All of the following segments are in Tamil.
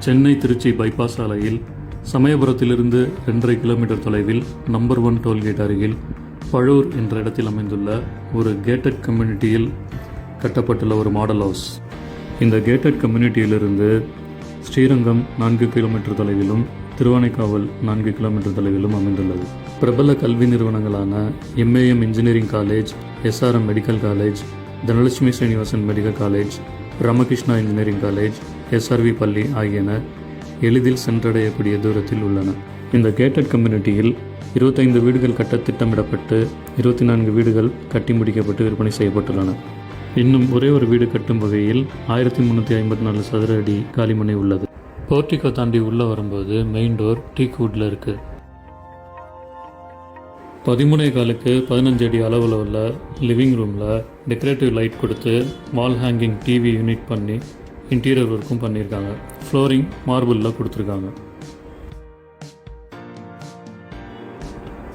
சென்னை திருச்சி பைபாஸ் சாலையில் சமயபுரத்திலிருந்து ரெண்டரை கிலோமீட்டர் தொலைவில் நம்பர் ஒன் டோல்கேட் அருகில் பழூர் என்ற இடத்தில் அமைந்துள்ள ஒரு கேட்டட் கம்யூனிட்டியில் கட்டப்பட்டுள்ள ஒரு மாடல் ஹவுஸ் இந்த கேட்டட் கம்யூனிட்டியிலிருந்து ஸ்ரீரங்கம் நான்கு கிலோமீட்டர் தொலைவிலும் திருவானைக்காவல் நான்கு கிலோமீட்டர் தொலைவிலும் அமைந்துள்ளது. பிரபல கல்வி நிறுவனங்களான MAM engineering college SRM medical college Dhanalakshmi Srinivasan medical college Ramakrishna engineering college SRV பள்ளி ஆகியன எளிதில் சென்றடையக்கூடிய தூரத்தில் உள்ளன. இந்த கேட்டட் கம்யூனிட்டியில் இருபத்தைந்து வீடுகள் கட்ட திட்டமிடப்பட்டு இருபத்தி நான்கு வீடுகள் கட்டி முடிக்கப்பட்டு விற்பனை செய்யப்பட்டுள்ளன. இன்னும் ஒரே ஒரு வீடு கட்டும் வகையில் ஆயிரத்தி முந்நூற்றி ஐம்பத்தி நாலு சதுர அடி காலிமனை உள்ளது. போர்ட்டிகோ தாண்டி உள்ளே வரும்போது மெயின் டோர் டீக் வுட்டில் இருக்குது பதிமூணே காலுக்கு பதினஞ்சு அடி அளவில் உள்ள லிவிங் ரூமில் டெக்கரேட்டிவ் லைட் கொடுத்து வால் ஹேங்கிங் டிவி யூனிட் பண்ணி இன்டீரியர் ஒர்க்கும் பண்ணியிருக்காங்க ஃப்ளோரிங் மார்பிளில் கொடுத்துருக்காங்க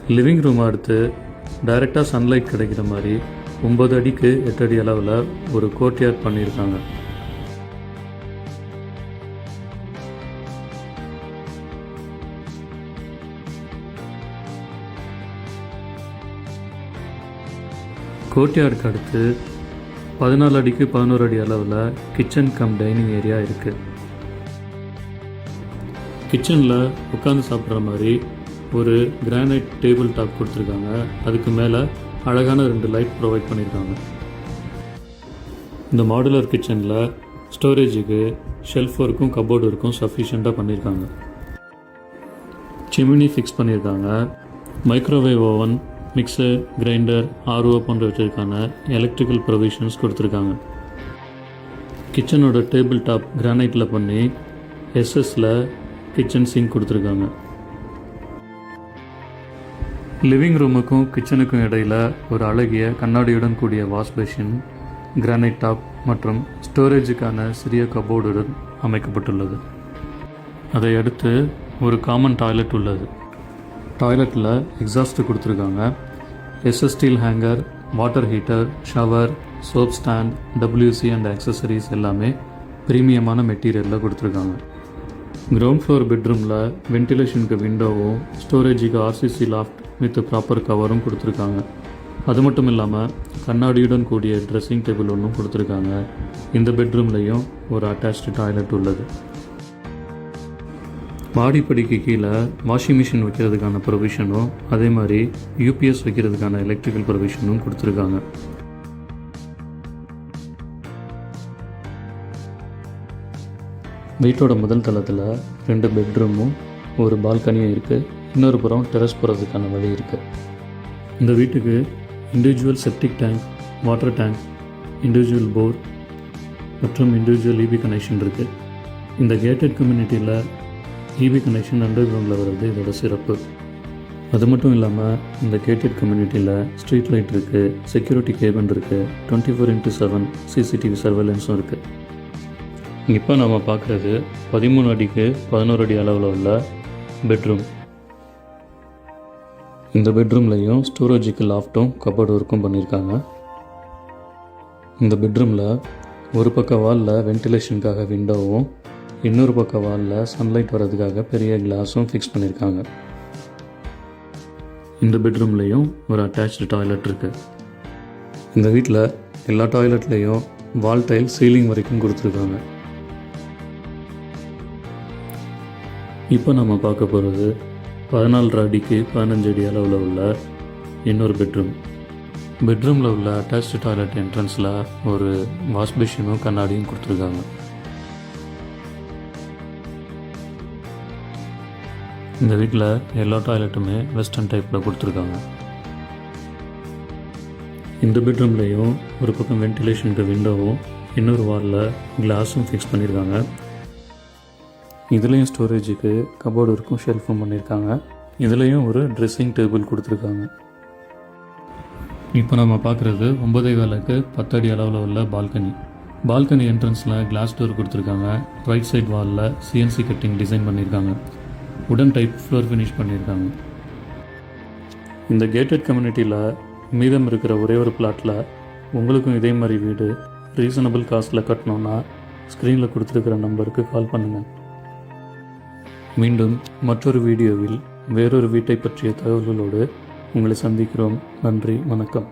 லிவிங் ரூம் அடுத்து டைரெக்டாக சன்லைட் கிடைக்கிற மாதிரி ஒம்பது அடிக்கு எட்டு அடி அளவில் ஒரு கோர்ட்யார்ட் பண்ணியிருக்காங்க கோர்ட்யார்டுக்கு அடுத்து பதினாலு அடிக்கு பதினோரு அடி அளவில் கிச்சன் கம் டைனிங் ஏரியா இருக்குது கிச்சனில் உட்காந்து சாப்பிட்ற மாதிரி ஒரு கிரானைட் டேபிள் டாப் கொடுத்துருக்காங்க. அதுக்கு மேலே அழகான ரெண்டு லைட் ப்ரொவைட் பண்ணியிருக்காங்க. இந்த மாடுலர் கிச்சனில் ஸ்டோரேஜுக்கு ஷெல்ஃப் ஒர்க்கும் கபோர்டு ஒர்க்கும் சஃபிஷியண்ட்டாக பண்ணியிருக்காங்க. சிமினி ஃபிக்ஸ் பண்ணியிருக்காங்க. Microwave oven mixer grinder RO போன்றவற்றிற்கான electrical provisions கொடுத்துருக்காங்க. கிச்சனோட டேபிள் டாப் கிரானைட்டில் பண்ணி எஸ்எஸில் கிச்சன் சிங்க் கொடுத்துருக்காங்க. லிவிங் ரூமுக்கும் கிச்சனுக்கும் இடையில் ஒரு அழகிய கண்ணாடியுடன் கூடிய வாஷ் பேஷின் கிரானைட் டாப் மற்றும் ஸ்டோரேஜுக்கான சிறிய கபோர்டுடன் அமைக்கப்பட்டுள்ளது. அதை அடுத்து ஒரு காமன் டாய்லெட் உள்ளது. டாய்லெட்டில் எக்ஸாஸ்ட் கொடுத்துருக்காங்க. SS steel hanger water heater shower soap stand WC and accessories எல்லாமே ப்ரீமியமான மெட்டீரியலில் கொடுத்துருக்காங்க. கிரவுண்ட் ஃப்ளோர் பெட்ரூமில் வென்டிலேஷனுக்கு விண்டோவும் ஸ்டோரேஜுக்கு ஆர்சிசி லாஃப்ட் வித் ப்ராப்பர் கவரும் கொடுத்துருக்காங்க. அது மட்டும் இல்லாமல் கண்ணாடியுடன் கூடிய ட்ரெஸ்ஸிங் டேபிள் ஒன்றும் கொடுத்துருக்காங்க. இந்த பெட்ரூம்லேயும் ஒரு அட்டாச்சு டாய்லெட் உள்ளது. மாடிப்படிக்கு கீழே வாஷிங் மிஷின் வைக்கிறதுக்கான ப்ரொவிஷனும் அதே மாதிரி யூபிஎஸ் வைக்கிறதுக்கான எலக்ட்ரிக்கல் ப்ரொவிஷனும் கொடுத்துருக்காங்க. வீட்டோட முதல் தளத்தில் ரெண்டு பெட்ரூமும் ஒரு பால்கனியும் இருக்குது இன்னொரு புறம் டெரஸ் போகிறதுக்கான வழி இருக்குது இந்த வீட்டுக்கு individual septic tank water tank individual bore மற்றும் இண்டிவிஜுவல் இபி கனெக்ஷன் இருக்குது இந்த கேட்டட் கம்யூனிட்டியில் ஈபி கனெக்ஷன் அண்டர் கிரவுண்டில் வர்றது இதோட சிறப்பு. அது மட்டும் இல்லாமல் இந்த கேட்டட் கம்யூனிட்டியில் ஸ்ட்ரீட் லைட் இருக்குது செக்யூரிட்டி கேபின் இருக்குது twenty four into seven CCTV சர்வேலன்ஸும் இருக்குது இப்போ நம்ம பார்க்குறது பதிமூணு அடிக்கு பதினோரு அடி அளவில் உள்ள பெட்ரூம் இந்த பெட்ரூம்லையும் ஸ்டோரேஜுக்கு லாஃப்ட்டும் கபோர்டு ஒர்க்கும் பண்ணியிருக்காங்க இந்த பெட்ரூமில் ஒரு பக்க வாலில் வென்டிலேஷனுக்காக விண்டோவும் இன்னொரு பக்க வாலில் சன்லைட் வர்றதுக்காக பெரிய கிளாஸும் ஃபிக்ஸ் பண்ணியிருக்காங்க இந்த பெட்ரூம்லேயும் ஒரு அட்டாச்டு டாய்லெட் இருக்குது இந்த வீட்டில் எல்லா டாய்லெட்லேயும் வால் டைல் சீலிங் வரைக்கும் கொடுத்துருக்காங்க. இப்போ நம்ம பார்க்க போகிறது பதினாலு அடிக்கு பதினஞ்சு அடி அளவில் உள்ள இன்னொரு பெட்ரூம் பெட்ரூமில் உள்ள அட்டாச்டு டாய்லெட் என்ட்ரன்ஸில் ஒரு வாஷ் கண்ணாடியும் கொடுத்துருக்காங்க. இந்த வீட்டில் எல்லா டாய்லெட்டுமே வெஸ்டர்ன் டைப்பில் கொடுத்துருக்காங்க. இந்த பெட்ரூம்லேயும் ஒரு பக்கம் வென்டிலேஷனுக்கு விண்டோவும் இன்னொரு வாலில் கிளாஸும் ஃபிக்ஸ் பண்ணியிருக்காங்க இதுலேயும் ஸ்டோரேஜுக்கு கபோர்டு இருக்கும் ஷெல்ஃபும் பண்ணியிருக்காங்க இதுலேயும் ஒரு ட்ரெஸ்ஸிங் டேபிள் கொடுத்துருக்காங்க. இப்போ நம்ம பார்க்குறது ஒன்பதே காலுக்கு பத்தடி அளவில் உள்ள பால்கனி பால்கனி என்ட்ரன்ஸில் கிளாஸ் டோர் கொடுத்துருக்காங்க. ரைட் சைட் வாலில் சிஎன்சி கட்டிங் டிசைன் பண்ணியிருக்காங்க உடன் டைப் ஃப்ளோர் ஃபினிஷ் பண்ணியிருக்காங்க. இந்த கேட்டட் கம்யூனிட்டியில் மீதம் இருக்கிற ஒரே ஒரு பிளாட்டில் உங்களுக்கும் இதே மாதிரி வீடு ரீசனபிள் காஸ்ட்டில் கட்டணும்னா ஸ்க்ரீனில் கொடுத்துருக்கிற நம்பருக்கு கால் பண்ணுங்கள் மீண்டும் மற்றொரு வீடியோவில் வேறொரு வீட்டை பற்றிய தகவல்களோடு உங்களை சந்திக்கிறோம். நன்றி வணக்கம்.